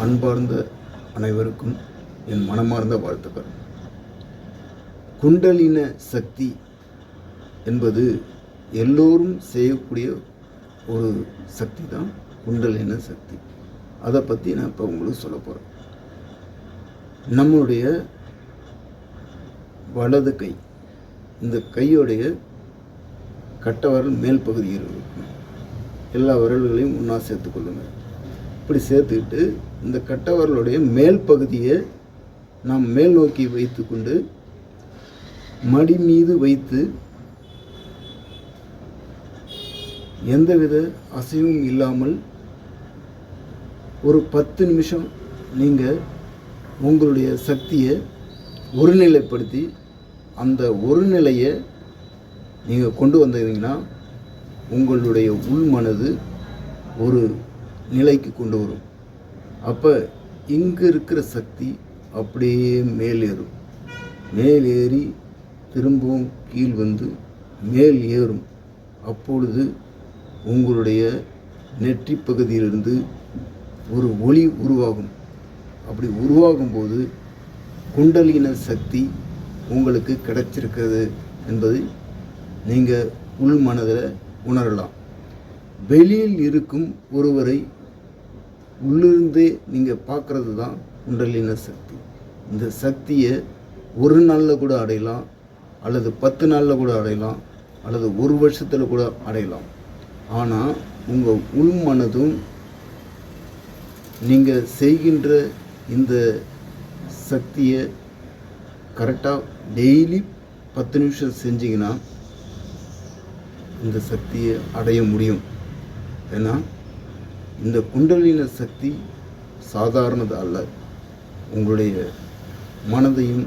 அன்பார்ந்த அனைவருக்கும் என் மனமார்ந்த வாழ்த்துக்கள். குண்டலின சக்தி என்பது எல்லோரும் செய்யக்கூடிய ஒரு சக்தி தான் குண்டலின சக்தி. அதை பற்றி நான் இப்போ உங்களுக்கு சொல்ல போகிறேன் நம்மளுடைய வலது கை இந்த கையோடைய கட்டவரல் மேல் பகுதியில் இருக்கும் எல்லா விரல்களையும் ஒன்றா சேர்த்துக்கொள்ளுங்கள் இப்படி சேர்த்துக்கிட்டு இந்த கட்டவர்களுடைய மேல் பகுதியை நாம் மேல் நோக்கி வைத்துக்கொண்டு மடி மீது வைத்து எந்தவித அசைவும் இல்லாமல் ஒரு பத்து நிமிஷம் நீங்கள் உங்களுடைய சக்தியை ஒருநிலைப்படுத்தி அந்த ஒருநிலையை நீங்கள் கொண்டு வந்தீங்கன்னா உங்களுடைய உள் மனது ஒரு நிலைக்கு கொண்டு வரும். அப்போ இங்கே இருக்கிற சக்தி அப்படியே மேலேறும். மேலேறி ஏறி திரும்பவும் கீழ் வந்து மேல் ஏறும். அப்பொழுது உங்களுடைய நெற்றி பகுதியிலிருந்து ஒரு ஒளி உருவாகும். அப்படி உருவாகும்போது குண்டலின சக்தி உங்களுக்கு கிடைச்சிருக்கிறது என்பதை நீங்கள் உள் மனதில் உணரலாம். வெளியில் இருக்கும் ஒருவரை உள்ளிருந்தே நீங்கள் பார்க்குறது தான் குண்டலின சக்தி. இந்த சக்தியை ஒரு நாளில் கூட அடையலாம் அல்லது பத்து நாளில் கூட அடையலாம் அல்லது ஒரு வருஷத்தில் கூட அடையலாம். ஆனால் உங்கள் உள் மனதும் நீங்கள் செய்கின்ற இந்த சக்தியை கரெக்டாக டெய்லி பத்து நிமிஷம் செஞ்சிங்கன்னா இந்த சக்தியை அடைய முடியும். ஏன்னா இந்த குண்டலின சக்தி சாதாரணது அல்ல. உங்களுடைய மனதையும்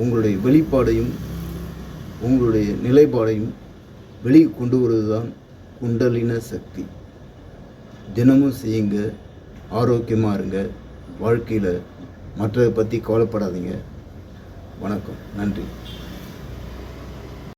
உங்களுடைய வெளிப்பாடையும் உங்களுடைய நிலைப்பாடையும் வெளியே கொண்டு வருவது தான் குண்டலின சக்தி. தினமும் செய்யுங்க ஆரோக்கியமாக இருங்க வாழ்க்கையில் மற்றதை பற்றி கவலைப்படாதீங்க. வணக்கம் நன்றி.